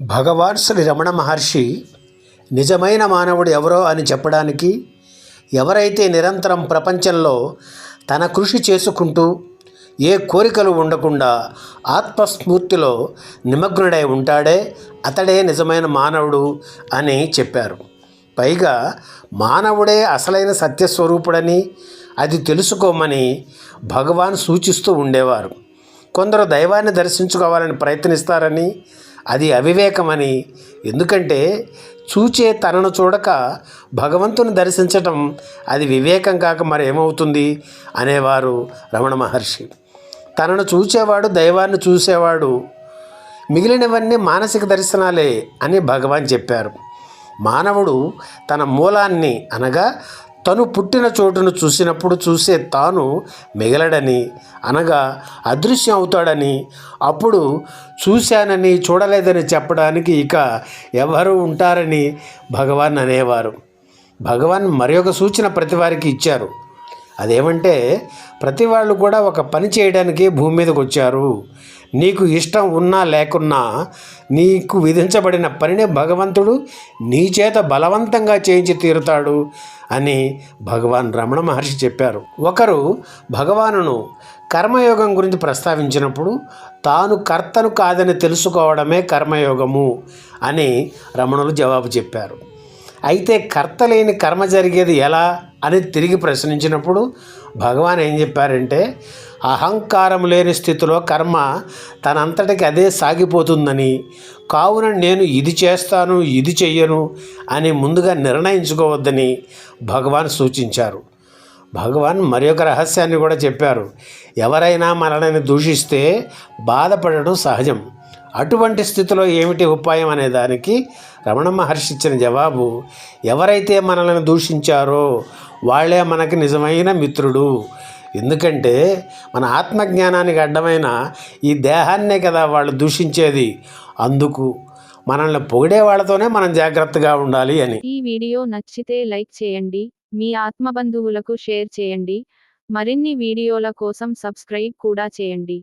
భగవాన్ శ్రీ రమణ మహర్షి నిజమైన మానవుడు ఎవరో అని చెప్పడానికి ఎవరైతే నిరంతరం ప్రపంచంలో తన కృషి చేసుకుంటూ ఏ కోరికలు ఉండకుండా ఆత్మస్ఫూర్తిలో నిమగ్నుడై ఉంటాడే అతడే నిజమైన మానవుడు అని చెప్పారు. పైగా మానవుడే అసలైన సత్యస్వరూపుడని అది తెలుసుకోమని భగవాన్ సూచిస్తూ ఉండేవారు. కొందరు దైవాన్ని దర్శించుకోవాలని ప్రయత్నిస్తారని అది అవివేకమని. ఎందుకంటే చూచే తనను చూడక భగవంతుని దర్శించటం అది వివేకం కాక మరేమవుతుంది? అనేవారు రమణ మహర్షి. తనను చూచేవాడు దైవాన్ని చూసేవాడు మిగిలినవన్నీ మానసిక దర్శనాలే అని భగవాన్ చెప్పారు. మానవుడు తన మూలాన్ని అనగా తను పుట్టిన చోటును చూసినప్పుడు చూసే తాను మిగలడని అనగా అదృశ్యం అవుతాడని అప్పుడు చూశానని చూడలేదని చెప్పడానికి ఇక ఎవరు ఉంటారని భగవాన్ అనేవారు. భగవాన్ మరి ఒక సూచన ప్రతి వారికి ఇచ్చారు. అదేమంటే ప్రతి వాళ్ళు కూడా ఒక పని చేయడానికి భూమి మీదకి వచ్చారు. నీకు ఇష్టం ఉన్నా లేకున్నా నీకు విధించబడిన పనిని భగవంతుడు నీ చేత బలవంతంగా చేయించి తీరుతాడు అని భగవాన్ రమణ మహర్షి చెప్పారు. ఒకరు భగవానును కర్మయోగం గురించి ప్రస్తావించినప్పుడు తాను కర్తను కాదని తెలుసుకోవడమే కర్మయోగము అని రమణులు జవాబు చెప్పారు. అయితే కర్త లేని కర్మ జరిగేది ఎలా అని తిరిగి ప్రశ్నించినప్పుడు భగవాన్ ఏం చెప్పారంటే అహంకారం లేని స్థితిలో కర్మ తనంతటికి అదే సాగిపోతుందని. కావున నేను ఇది చేస్తాను ఇది చెయ్యను అని ముందుగా నిర్ణయించుకోవద్దని భగవాన్ సూచించారు. భగవాన్ మరి ఒక రహస్యాన్ని కూడా చెప్పారు. ఎవరైనా మనల్ని దూషిస్తే బాధపడడం సహజం. అటువంటి స్థితిలో ఏమిటి ఉపాయం అనే దానికి రమణ మహర్షి ఇచ్చిన జవాబు ఎవరైతే మనల్ని దూషించారో వాళ్ళే మనకి నిజమైన మిత్రుడు. ఎందుకంటే మన ఆత్మజ్ఞానానికి అడ్డమైన ఈ దేహాన్నే కదా వాళ్ళు దూషించేది. అందుకు మనల్ని పొగిడే వాళ్ళతోనే మనం జాగ్రత్తగా ఉండాలి అని. ఈ వీడియో నచ్చితే లైక్ చేయండి మీ ఆత్మబంధువులకు షేర్ చేయండి మరిన్ని వీడియోల కోసం సబ్స్క్రైబ్ కూడా చేయండి.